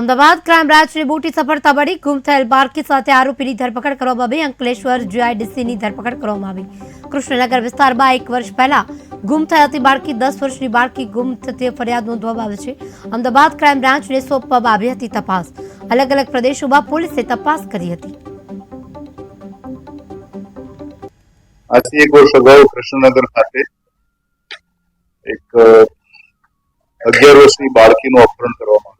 Ahmedabad crime બ્રાન્ચની મોટી સફળતા મળી. ગુમ થયેલ બાળકી સાથે આરોપીની ધરપકડ કરવામાં આવી. અંકલેશ્વર જીઆઈડીસીની ધરપકડ કરવામાં આવી. કૃષ્ણનગર વિસ્તારમાં એક વર્ષ પહેલા ગુમ થઈ હતી. બાળકી દસ વર્ષની બાળકી ગુમ થતી ફરિયાદ નોંધવામાં આવી છે. અમદાવાદ ક્રાઇમ સોંપવામાં આવી હતી તપાસ. અલગ અલગ પ્રદેશોમાં પોલીસે તપાસ કરી હતી. આજથી એક વર્ષ અગાઉ કૃષ્ણનગર ખાતે એક અગિયાર વર્ષની બાળકીનું અપહરણ કરવામાં.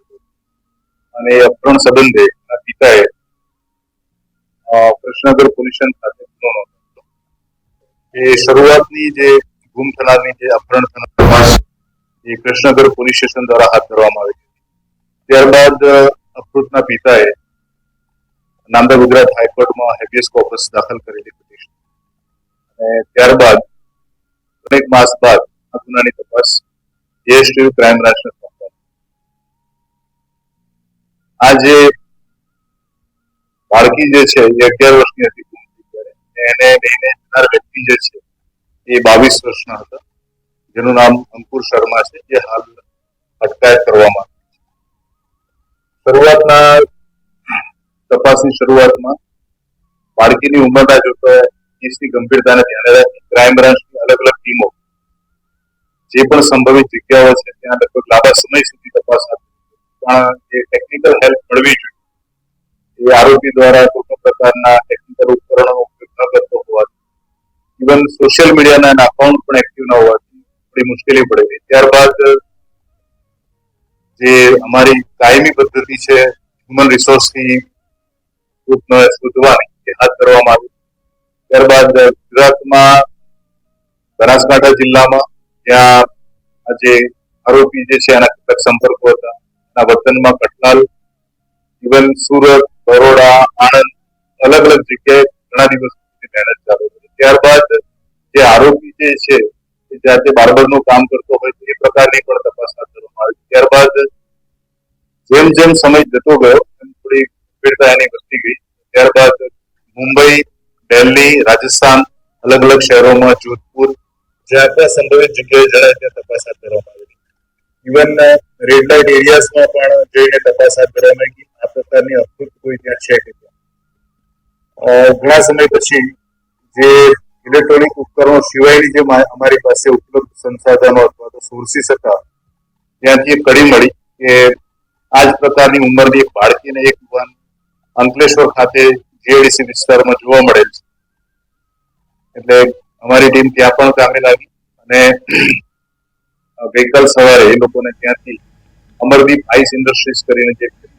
અને અપહરણ સંબંધે એના પિતાએ કૃષ્ણનગર પોલીસ સાથે ગુનો નોંધ્યો એ શરૂઆતની જે ગુમ થનારની જે અપહરણ થનાર તપાસ એ કૃષ્ણનગર પોલીસ સ્ટેશન દ્વારા હાથ ધરવામાં આવી હતી ત્યારબાદ અપહૃતના પિતાએ નામદા ગુજરાત હાઈકોર્ટમાં હેબિયસ કોર્પસ દાખલ કરેલી હતી અને ત્યારબાદ, અનેક માસ બાદ આ ગુનાની તપાસ જીએસટી ક્રાઇમ બ્રાન્ચને. આ જે બાળકી જે છે, એ અગિયાર વર્ષની હતી. એને લઈને જનાર વ્યક્તિ જે છે, એ બાવીસ વર્ષના હતા. જેનું નામ અંકુર શર્મા છે, જે હાલ અટકાયત કરવામાં શરૂઆતના તપાસની શરૂઆતમાં બાળકીની ઉંમરના જોતા કેસની ગંભીરતાને ધ્યાને રાખી ક્રાઇમ બ્રાન્ચની અલગ અલગ ટીમો જે પણ સંભવિત જગ્યાઓ છે, ત્યાં લગભગ લાંબા સમય સુધી તપાસ હાથ ટેકનિકલ હેલ્પ મળવી જોઈએ, એ આરોપી દ્વારા કોઈ પ્રકારના ટેકનિકલ ઉપકરણો ઉપયોગ ન કરતો હોવાથી ઇવન સોશિયલ મીડિયાના એના અકાઉન્ટ પણ એક્ટિવ ન હોવાથી થોડી મુશ્કેલી પડેલી ત્યારબાદ, જે અમારી કાયમી પદ્ધતિ છે હ્યુમન રિસોર્સની શોધવાની, એ હાથ ધરવામાં આવી ત્યારબાદ, ગુજરાતમાં, બનાસકાંઠા જિલ્લામાં ત્યાં આ જે આરોપી જે છે, એના કેટલાક સંપર્કો હતા. એના વતનમાં કટનાલ ઇવન સુરત, બરોડા, આણંદ, અલગ અલગ જગ્યાએ ઘણા દિવસ સુધી મહેનત ચાલુ ત્યારબાદ જે આરોપી જે છે, એ જાતે બાર્બરનું કામ કરતો હોય એ પ્રકારની પણ તપાસ હાથ ધરવામાં આવી ત્યારબાદ જેમ જેમ સમય જતો ગયો, એમ થોડી ગંભીરતા એની વધતી ગઈ. ત્યારબાદ મુંબઈ, દિલ્હી, રાજસ્થાન, અલગ અલગ શહેરોમાં જોધપુર જ્યાં ત્યાં સંભવિત જગ્યાએ જણાય ત્યાં તપાસ હાથ ધરવામાં ઇવન રેડ લાઇટ એરિયાઝમાં પણ જઈને તપાસ હાથ ધરવામાં આવી આ પ્રકારની અફૂટ કોઈ ત્યાં છે કે ઘણા સમય પછી જે ઇલેક્ટ્રોનિક ઉપકરણો સિવાયની જે અમારી પાસે ઉપલબ્ધ સંસાધનો અથવા તો સોર્સિસ હતા, ત્યાંથી કડી મળી કે આ જ પ્રકારની ઉંમરની એક બાળકીને એક યુવાન અંકલેશ્વર ખાતે જીએડીસી વિસ્તારમાં જોવા મળેલ છે. એટલે અમારી ટીમ ત્યાં પણ કામે લાગી અને ગઈકાલ સવારે એ લોકોને ત્યાંથી અમરદીપ આઈસ ઇન્ડસ્ટ્રીઝ કરીને જે